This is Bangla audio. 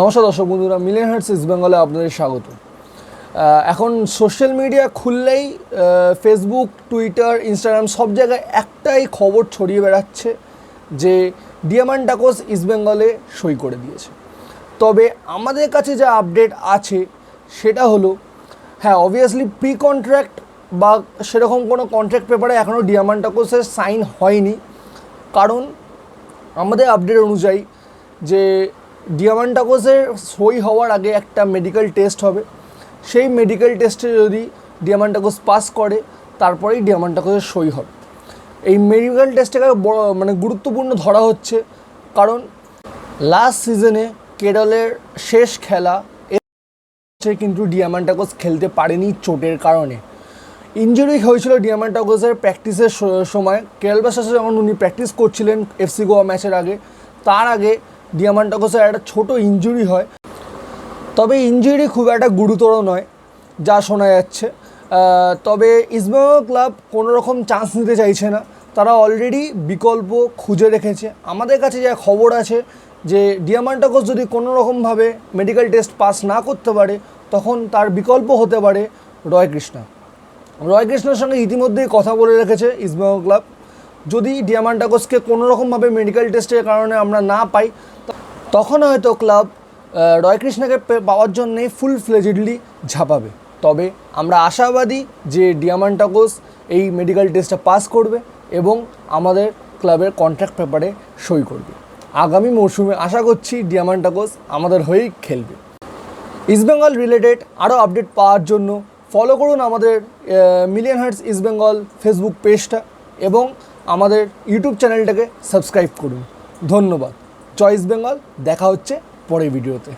নমস্কার দর্শক বন্ধুরা, মিলিয়ন হার্টস ইস্ট বেঙ্গলে আপনাদের স্বাগত। এখন সোশ্যাল মিডিয়া খুললেই ফেসবুক টুইটার ইনস্টাগ্রাম সব জায়গায় একটাই খবর ছড়িয়ে বেড়াচ্ছে যে ডিয়ামান টাকোস ইস্ট বেঙ্গলে সই করে দিয়েছে। তবে আমাদের কাছে যা আপডেট আছে, সেটা হলো হ্যাঁ অবভিয়াসলি প্রি কন্ট্রাক্ট বা সেরকম কোনো কন্ট্রাক্ট পেপারে এখনও ডিয়ামান টাকোসের সাইন হয়নি। কারণ আমাদের আপডেট অনুযায়ী যে ডিয়ামান্টাকোসের সই হওয়ার আগে একটা মেডিকেল টেস্ট হবে। সেই মেডিকেল টেস্টে যদি ডিয়ামান্টাকোস পাস করে, তারপরেই ডিয়ামান্টাকোসের সই হবে। এই মেডিকেল টেস্টটাকে বড় মানে গুরুত্বপূর্ণ ধরা হচ্ছে। কারণ লাস্ট সিজনে কেরলের শেষ খেলা কিন্তু ডিয়ামান্টাকোস খেলতে পারেনি চোটের কারণে। ইঞ্জুরি হয়েছিল ডিয়ামান্টাকোসের প্র্যাকটিসের সময়। কেরল ব্লাস্টার্সে যখন উনি প্র্যাকটিস করছিলেন এফসি গোয়া ম্যাচের আগে, তার আগে ডিয়ামান্টাকোসের একটা ছোট ইঞ্জুরি হয়। তবে ইঞ্জুরি খুব একটা গুরুতর নয়, যা শোনা যাচ্ছে। তবে ইসবেঙ্গল ক্লাব কোনো রকম চান্স নিতে চাইছে না। তারা অলরেডি বিকল্প খুঁজে রেখেছে। আমাদের কাছে যা খবর আছে যে ডিয়ামান্টাকোস যদি কোনো রকমভাবে মেডিকেল টেস্ট পাস না করতে পারে, তখন তার বিকল্প হতে পারে রয় কৃষ্ণা রয় কৃষ্ণের সঙ্গে ইতিমধ্যেই কথা বলে রেখেছে ইসবেঙ্গল ক্লাব যদি ডিয়ামান্টাকোসকে কোনো রকমভাবে মেডিকেল টেস্টের কারণে আমরা না পাই, তখন হয়তো ক্লাব রয় কৃষ্ণকে পাওয়ার জন্যে ফুল ফ্লেজেডলি ঝাঁপাবে। তবে আমরা আশাবাদী যে ডিয়ামান্টাকোস এই মেডিকেল টেস্টটা পাস করবে এবং আমাদের ক্লাবের কন্ট্রাক্ট পেপারে সই করবে। আগামী মরশুমে আশা করছি ডিয়ামান্টাকোস আমাদের হয়েই খেলবে। ইস্টবেঙ্গল রিলেটেড আরও আপডেট পাওয়ার জন্য ফলো করুন আমাদের মিলিয়ন হার্টস ইস্টবেঙ্গল ফেসবুক পেজটা এবং আমাদের ইউটিউব চ্যানেলটাকে সাবস্ক্রাইব করুন। ধন্যবাদ। চয়েস বেঙ্গল দেখা হচ্ছে পরের ভিডিওতে